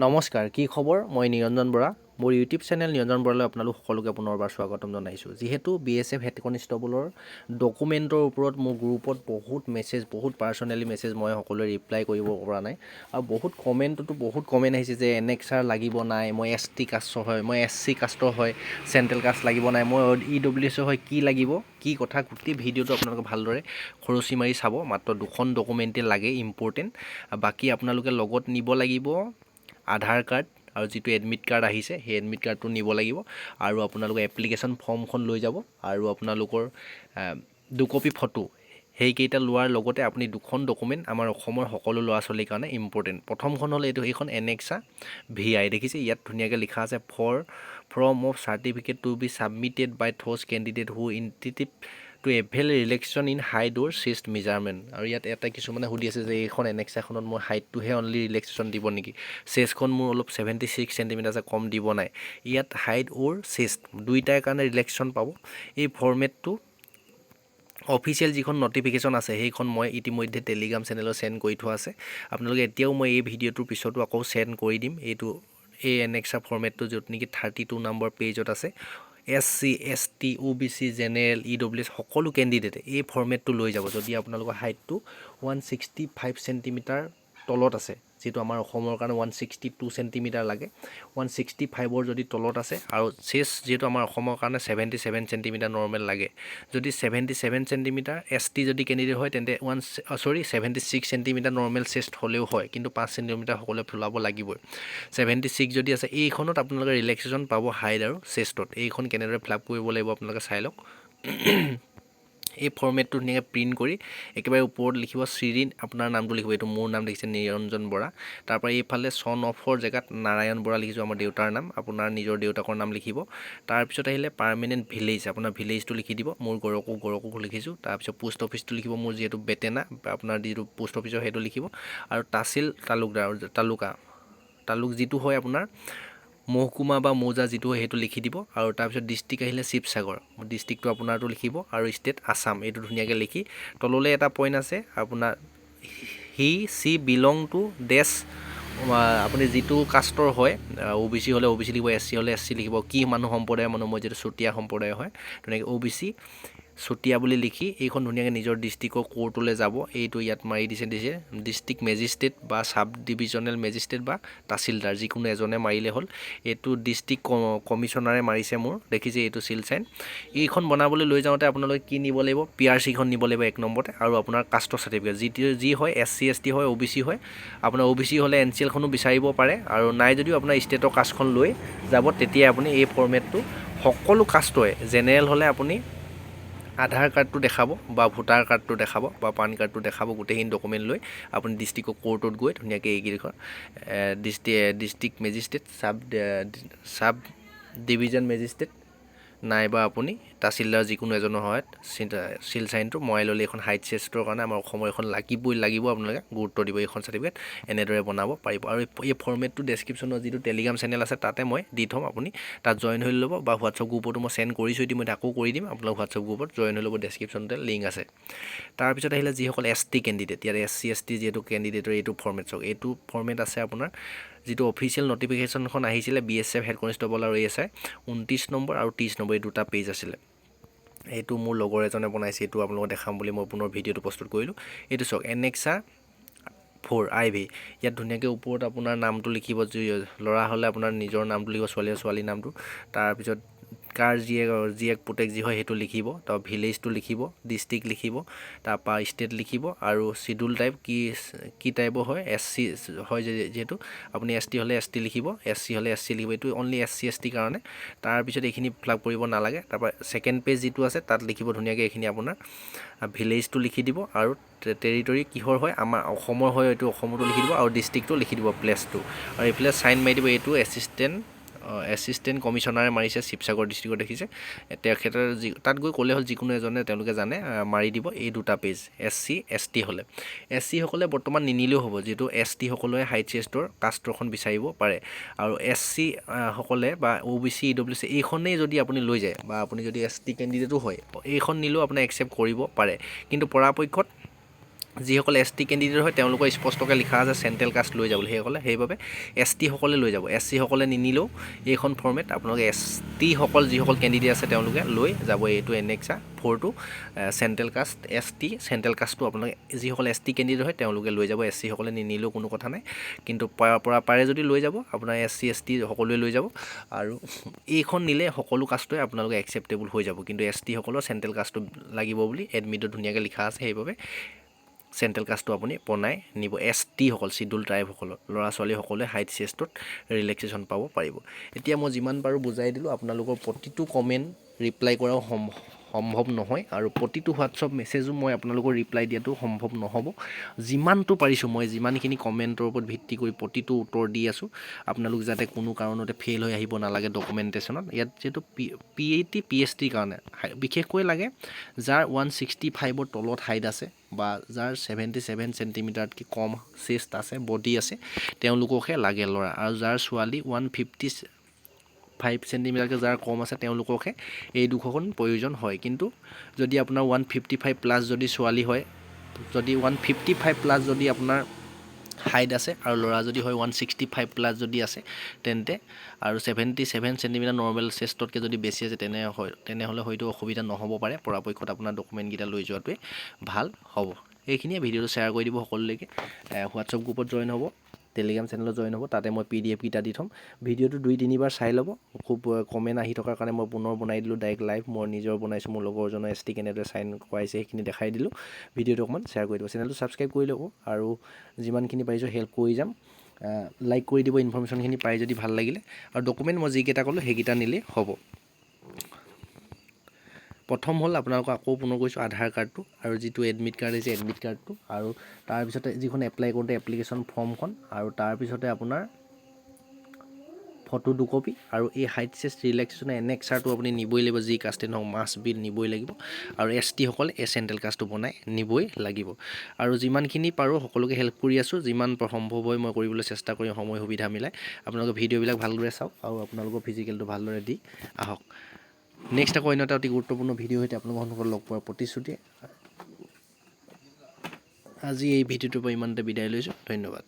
নমস্কাৰ কি খবৰ? মই নিৰঞ্জন বৰা। মোৰ ইউটিউব চেনেল নিৰঞ্জন বৰালৈ আপোনালোক সকলোকে পুনৰবাৰ স্বাগতম জনাইছোঁ। যিহেতু বি এছ এফ হেড কনিষ্টবলৰ ডকুমেণ্টৰ ওপৰত মোৰ গ্ৰুপত বহুত মেছেজ বহুত পাৰ্চনেলি মেছেজ মই সকলোৱে ৰিপ্লাই কৰিব পৰা নাই। আৰু বহুত কমেণ্টতো বহুত কমেণ্ট আহিছে যে এনেক্সাৰ লাগিব নাই মই এছ টি কাষ্টৰ হয় মই এছ চি কাষ্টৰ হয় চেণ্ট্ৰেল কাষ্ট লাগিব নাই মই ই ডব্লিউ এছৰ হয় কি লাগিব কি কথা গোটেই ভিডিঅ'টো আপোনালোকে ভালদৰে খৰচি মাৰি চাব। মাত্ৰ দুখন ডকুমেণ্টেই লাগে ইম্পৰ্টেণ্ট বাকী আপোনালোকে লগত নিব লাগিব আধাৰ কাৰ্ড আৰু যিটো এডমিট কাৰ্ড আহিছে সেই এডমিট কাৰ্ডটো নিব লাগিব আৰু আপোনালোকে এপ্লিকেশ্যন ফৰ্মখন লৈ যাব আৰু আপোনালোকৰ দুকপি ফটো সেইকেইটা লোৱাৰ লগতে আপুনি দুখন ডকুমেণ্ট আমাৰ অসমৰ সকলো ল'ৰা ছোৱালীৰ কাৰণে ইম্পৰ্টেণ্ট প্ৰথমখন হ'ল এইটো এইখন এনেক্সা ভি আই দেখিছে? ইয়াত ধুনীয়াকৈ লিখা আছে for form of certificate to be submitted by those candidate who intend to avail relaxation in height or chest measurement আৰু ইয়াত এটা কিছুমানে সুধি আছে যে এইখন এনেক্সাখনত মই হাইটটোহে অনলি ৰিলেক্সেশ্যন দিব নেকি? চেষ্টখন মোৰ অলপ ছেভেণ্টি ছিক্স চেণ্টিমিটাৰ আছে কম দিব নাই। ইয়াত হাইট অ'ৰ চেষ্ট দুইটাৰ কাৰণে ৰিলেক্সশ্যন পাব। এই ফৰ্মেটটো অফিচিয়েল যিখন নটিফিকেশ্যন আছে, সেইখন মই ইতিমধ্যে টেলিগ্ৰাম চেনেলত চেণ্ড কৰি থোৱা আছে। আপোনালোকে এতিয়াও মই এই ভিডিঅ'টোৰ পিছতো আকৌ চেণ্ড কৰি দিম। এইটো, এই এনেক্সা ফৰ্মেটটো য'ত নেকি থাৰ্টি টু নম্বৰ পেজত আছে। S C S T O' B C general E W S সকলো কেণ্ডিডেটে এই ফৰ্মেটটো লৈ যাব। যদি আপোনালোকৰ হাইটটো ওৱান ছিক্সটি ফাইভ চেণ্টিমিটাৰ তলত আছে, যিটো আমাৰ অসমৰ কাৰণে ওৱান ছিক্সটি টু চেণ্টিমিটাৰ লাগে। ওৱান ছিক্সটি ফাইভৰ যদি তলত আছে আৰু চেষ্ট যিহেতু আমাৰ অসমৰ কাৰণে ছেভেণ্টি ছেভেন চেণ্টিমিটাৰ নৰ্মেল লাগে। যদি seventy seven centimetre S T যদি কেণ্ডিডেট হয়, তেন্তে one sorry seventy six centimetre normal chest হ'লেও হয়, কিন্তু পাঁচ চেণ্টিমিটাৰ সকলোৱে ফুলাব লাগিবই। ছেভেণ্টি ছিক্স যদি আছে, এইখনত আপোনালোকে ৰিলেক্সেশ্যন পাব হাইট আৰু চেষ্টত এইখন কেনেদৰে ফিল আপ কৰিব লাগিব আপোনালোকে চাই লওক। এই ফৰ্মেটটো ধুনীয়াকৈ প্ৰিণ্ট কৰি একেবাৰে ওপৰত লিখিব শ্ৰীৰিন আপোনাৰ নামটো লিখিব, এইটো মোৰ নাম দেখিছে নিৰঞ্জন বৰা। তাৰপৰা এইফালে চন অফৰ জেগাত নাৰায়ণ বৰা লিখিছোঁ, আমাৰ দেউতাৰ নাম, আপোনাৰ নিজৰ দেউতাকৰ নাম লিখিব। তাৰপিছত আহিলে পাৰ্মানেণ্ট ভিলেজ আপোনাৰ ভিলেজটো লিখি দিব, মোৰ গড়কো গড়কো লিখিছোঁ। তাৰপিছত পোষ্ট অফিচটো লিখিব, মোৰ যিহেতু বেটেনা, আপোনাৰ যিটো পোষ্ট অফিচৰ সেইটো লিখিব। আৰু তাচিল তালুকদাৰ, তালুকা, তালুক যিটো হয় আপোনাৰ মহকুমা বা মৌজা যিটো হয় সেইটো লিখি দিব। আৰু তাৰপিছত ডিষ্ট্ৰিক্ট আহিলে শিৱসাগৰ। ডিষ্ট্ৰিক্টটো আপোনাৰটো লিখিব আৰু ষ্টেট আছাম এইটো ধুনীয়াকৈ লিখি। তললৈ এটা পইণ্ট আছে আপোনাৰ হি চি বিলং টু ডেছ আপুনি যিটো কাষ্টৰ হয় অ' বি চি হ'লে অ' বি চি লিখিব এছ চি হ'লে এছ চি লিখিব কি মানুহ সম্প্ৰদায়ৰ মানুহ মই যিটো চুতীয়া সম্প্ৰদায় হয় ধুনীয়াকৈ অ' বি চি চুতীয়া বুলি লিখি এইখন ধুনীয়াকৈ নিজৰ ডিষ্ট্ৰিক্টৰ কোৰ্টলৈ যাব। এইটো ইয়াত মাৰি দিছে দিছে। ডিষ্ট্ৰিক্ট মেজিষ্ট্ৰেট বা ছাব ডিভিজনেল মেজিষ্ট্ৰেট বা তাচিলদাৰ যিকোনো এজনে মাৰিলে হ'ল। এইটো ডিষ্ট্ৰিক্ট কমিশ্যনাৰে মাৰিছে মোৰ। দেখিছে এইটো চিল চাইন এইখন বনাবলৈ লৈ যাওঁতে আপোনালোকে কি নিব লাগিব? পি আৰ চিখন নিব লাগিব এক নম্বৰতে। আৰু আপোনাৰ কাষ্টৰ চাৰ্টিফিকেট যি যি হয় এছ চি এছ টি হয় অ' বি চি হয়, আপোনাৰ অ' বি চি হ'লে এন চি এলখনো বিচাৰিব পাৰে। আৰু নাই যদিও আপোনাৰ ষ্টেটৰ কাষ্টখন লৈ যাব তেতিয়া আপুনি এই ফৰ্মেটটো সকলো কাষ্টৰে জেনেৰেল হ'লে আপুনি আধাৰ কাৰ্ডটো দেখাব বা ভোটাৰ কাৰ্ডটো দেখাব বা পান কাৰ্ডটো দেখাব গোটেইখিনি ডকুমেণ্ট লৈ আপুনি ডিষ্ট্ৰিক্টৰ কোৰ্টত গৈ ধুনীয়াকৈ এইকেইখন ডিষ্ট্ৰি ডিষ্ট্ৰিক্ট মেজিষ্ট্ৰেট চাব চাব ডিভিজন মেজিষ্ট্ৰেট নাইবা আপুনি তাচিলদাৰ যিকোনো এজনৰ সহায়ত চিল চাইনটো মৰাই ল'লে এইখন হাইট চেষ্টৰ কাৰণে আমাৰ অসমৰ এখন লাগিবই, লাগিব আপোনালোকে গুৰুত্ব দিব এইখন চাৰ্টিফিকেট এনেদৰে বনাব পাৰিব। আৰু এই ফৰ্মেটটো ডেছক্ৰিপশ্যনৰ যিটো টেলিগ্ৰাম চেনেল আছে, তাতে মই দি থ'ম, আপুনি তাত জইন হৈ ল'ব বা হোৱাটছআপ গ্ৰুপতো মই চেণ্ড কৰিছোঁ ইতিমধ্যে আকৌ কৰি দিম, আপোনালোক হোৱাটছআপ গ্ৰুপত জইন হৈ ল'ব ডেছক্ৰিপশ্যনতে লিংক আছে। তাৰপিছত আহিলে যিসকল এছ টি কেণ্ডিডেট ইয়াত এছ চি এছ টি যিহেতু কেণ্ডিডেটৰ এইটো ফৰ্মেট চাওক, এইটো ফৰ্মেট আছে আপোনাৰ যিটো অফিচিয়েল নটিফিকেশ্যনখন আহিছিলে B S F head constable আৰু এ এছ আই ঊনত্ৰিছ নম্বৰ আৰু ত্ৰিছ নম্বৰ এই দুটা পেজ আছিলে। এইটো মোৰ লগৰ এজনে বনাইছে এইটো আপোনালোকক দেখাম বুলি মই পুনৰ ভিডিঅ'টো প্ৰস্তুত কৰিলোঁ। এইটো চাওক এনেক্সা ফ'ৰ আই ভি। ইয়াত ধুনীয়াকৈ ওপৰত আপোনাৰ নামটো লিখিব ল'ৰা হ'লে আপোনাৰ নিজৰ নামটো লিখিব ছোৱালী ছোৱালীৰ নামটো। তাৰপিছত কাৰ জীয়েক জীয়েক পুতেক যি হয় সেইটো লিখিব তাৰপৰা ভিলেজটো লিখিব ডিষ্ট্ৰিক্ট লিখিব তাৰপৰা ষ্টেট লিখিব আৰু চিডুল টাইপ কি কি টাইপৰ হয় এছ চি হয় যিহেতু আপুনি এছ টি হ'লে এছ টি লিখিব এছ চি হ'লে এছ চি লিখিব, এইটো অনলি এছ চি এছ টিৰ কাৰণে। তাৰপিছত এইখিনি ফিল আপ কৰিব নালাগে তাৰপৰা ছেকেণ্ড পেজ যিটো আছে তাত লিখিব ধুনীয়াকৈ এইখিনি আপোনাৰ ভিলেজটো লিখি দিব আৰু টেৰিটৰী কিহৰ হয়, আমাৰ অসমৰ হয়, এইটো অসমতো লিখি দিব আৰু ডিষ্ট্ৰিক্টটো লিখি দিব প্লেচটো আৰু এইফালে চাইন মাৰি দিব, এইটো এছিষ্টেণ্ট এছিষ্টেণ্ট কমিশ্যনাৰে মাৰিছে, শিৱসাগৰ ডিষ্ট্ৰিক্টত দেখিছে। তেখেতৰ যি, তাত গৈ ক'লে হ'ল যিকোনো এজনে তেওঁলোকে জানে মাৰি দিব, এই দুটা page S C S T হ'লে। এছ চিসকলে বৰ্তমান নিনিলেও হ'ব, যিহেতু এছ টিসকলে হাইট চেষ্টৰ কাষ্টৰখন বিচাৰিব পাৰে। আৰু এছ চি সকলে বা অ' বি চি ই ডব্লিউ চি এইখনেই যদি আপুনি লৈ যায় বা আপুনি যদি এছ টি কেণ্ডিডেটো হয়, এইখন নিলেও আপুনি একচেপ্ট কৰিব পাৰে। কিন্তু পৰাপক্ষত যিসকলে এছ টি কেণ্ডিডেট হয়, তেওঁলোকৰ স্পষ্টকৈ লিখা আছে চেণ্ট্ৰেল কাষ্ট লৈ যাবলৈ সেইসকলে। সেইবাবে এছ টিসকলে লৈ যাব। এছ চিসকলে নিনিলেও এইখন ফৰ্মেট আপোনালোকে এছ টিসকল যিসকল কেণ্ডিডেট আছে, তেওঁলোকে লৈ যাব। এইটো annexure ফ'ৰটো central caste S T central কাষ্টটো আপোনালোকে যিসকল এছ টি কেণ্ডিডেট হয়, তেওঁলোকে লৈ যাব। এছ চিসকলে নিনিলেও কোনো কথা নাই। কিন্তু পৰা পৰা যদি লৈ যাব, আপোনাৰ এছ চি এছ টি সকলোৱে লৈ যাব। আৰু এইখন নিলে সকলো কাষ্টই আপোনালোকে একচেপ্টেবল হৈ যাব। কিন্তু এছ টিসকলৰ চেণ্ট্ৰেল কাষ্টটো লাগিব বুলি এডমিটত ধুনীয়াকৈ লিখা আছে সেইবাবে চেণ্ট্ৰেল কাষ্টটো আপুনি বনাই নিব। এছ টিসকল চিডুল ট্ৰাইবসকলৰ ল'ৰা ছোৱালীসকলে হাইট চেষ্টত ৰিলেক্সেশ্যন পাব পাৰিব। এতিয়া মই যিমান পাৰোঁ বুজাই দিলোঁ আপোনালোকৰ প্ৰতিটো কমেণ্ট ৰিপ্লাই কৰাও সম সম্ভৱ নহয় আৰু প্ৰতিটো হোৱাটছআপ মেছেজো মই আপোনালোকৰ ৰিপ্লাই দিয়াটো সম্ভৱ নহ'ব। যিমানটো পাৰিছোঁ, মই যিমানখিনি কমেণ্টৰ ওপৰত ভিত্তি কৰি প্ৰতিটো উত্তৰ দি আছোঁ, আপোনালোক যাতে কোনো কাৰণতে ফেইল হৈ আহিব নালাগে ডকুমেণ্টেশ্যনত ইয়াত যিহেতু P P H T P H টিৰ কাৰণে বিশেষকৈ লাগে যাৰ ওৱান ছিক্সটি ফাইভৰ তলত হাইট আছে বা যাৰ ছেভেণ্টি ছেভেন চেণ্টিমিটাৰতকৈ কম চেষ্ট আছে বডি আছে, তেওঁলোককহে লাগে ল'ৰা। আৰু যাৰ ছোৱালী ওৱান ফিফটি ফাইভ চেণ্টিমিটাৰকৈ যাৰ কম আছে তেওঁলোককহে এই দুখন প্ৰয়োজন হয়। কিন্তু যদি আপোনাৰ ওৱান ফিফটি ফাইভ প্লাছ যদি ছোৱালী হয়, যদি ওৱান ফিফটি ফাইভ প্লাছ যদি আপোনাৰ হাইট আছে আৰু ল'ৰা যদি হয় ওৱান ছিক্সটি ফাইভ প্লাছ যদি আছে, তেন্তে আৰু ছেভেণ্টি ছেভেন চেণ্টিমিটাৰ নৰ্মেল চেষ্টতকৈ যদি বেছি আছে তেনে হয়, তেনেহ'লে হয়তো অসুবিধা নহ'ব পাৰে। পৰাপক্ষত আপোনাৰ ডকুমেণ্টকেইটা লৈ যোৱাটোৱে ভালো হ'ব। এইখিনিয়ে ভিডিঅ'টো শ্বেয়াৰ কৰি দিব সকলোলৈকে। হোৱাটছআপ গ্ৰুপত জইন হ'ব। টেলিগ্ৰাম চেনেলত জইন হ'ব, তাতে মই পি ডি এফ কেইটা দি থ'ম। ভিডিঅ'টো দুই, তিনিবাৰ চাই ল'ব। খুব কমেণ্ট আহি থকাৰ কাৰণে মই পুনৰ বনাই দিলোঁ ডাইৰেক্ট লাইভ মই নিজৰ বনাইছোঁ, মোৰ লগৰজনৰ এছ টি কেনেদৰে চাইন কৰাইছে, সেইখিনি দেখাই দিলোঁ। ভিডিঅ'টো অকণমান শ্বেয়াৰ কৰি দিব। চেনেলটো ছাবস্ক্ৰাইব কৰি ল'ব আৰু যিমানখিনি পাৰিছোঁ হেল্প কৰি যাম। লাইক কৰি দিব ইনফৰ্মেশ্যনখিনি পাই যদি ভালো লাগিলে। আৰু ডকুমেণ্ট মই যিকেইটা ক'লোঁ, সেইকেইটা নিলেই হ'ব। প্ৰথম হ'ল আপোনালোকক আকৌ পুনৰ কৈছোঁ আধাৰ কাৰ্ডটো আৰু যিটো এডমিট কাৰ্ড আহিছে এডমিট কাৰ্ডটো আৰু তাৰপিছতে যিখন এপ্লাই কৰোঁতে এপ্লিকেশ্যন ফৰ্মখন আৰু তাৰপিছতে আপোনাৰ ফটো দুকপি আৰু এই হাইট চেষ্ট ৰিলেক্সেশ্যনৰ এনেক্সাৰটো আপুনি নিবই লাগিব যি কাষ্টে নহওক মাছ বিল নিবই লাগিব আৰু এছ টিসকলে এই চেণ্ট্ৰেল কাষ্টটো বনাই নিবই লাগিব। আৰু যিমানখিনি পাৰোঁ সকলোকে হেল্প কৰি আছোঁ। যিমান সম্ভৱ হয় মই কৰিবলৈ চেষ্টা কৰিম সময় সুবিধা মিলাই। আপোনালোকে ভিডিঅ'বিলাক ভালদৰে চাওক আৰু আপোনালোকৰ ফিজিকেলটো ভালদৰে দি আহক। নেক্সট আকৌ অন্য এটা অতি গুৰুত্বপূৰ্ণ ভিডিঅ' সৈতে আপোনালোকৰ লগ পোৱাৰ প্ৰতিশ্ৰুতি। আজি এই ভিডিঅ'টোৰ পৰা ইমানতে বিদায় লৈছোঁ। ধন্যবাদ।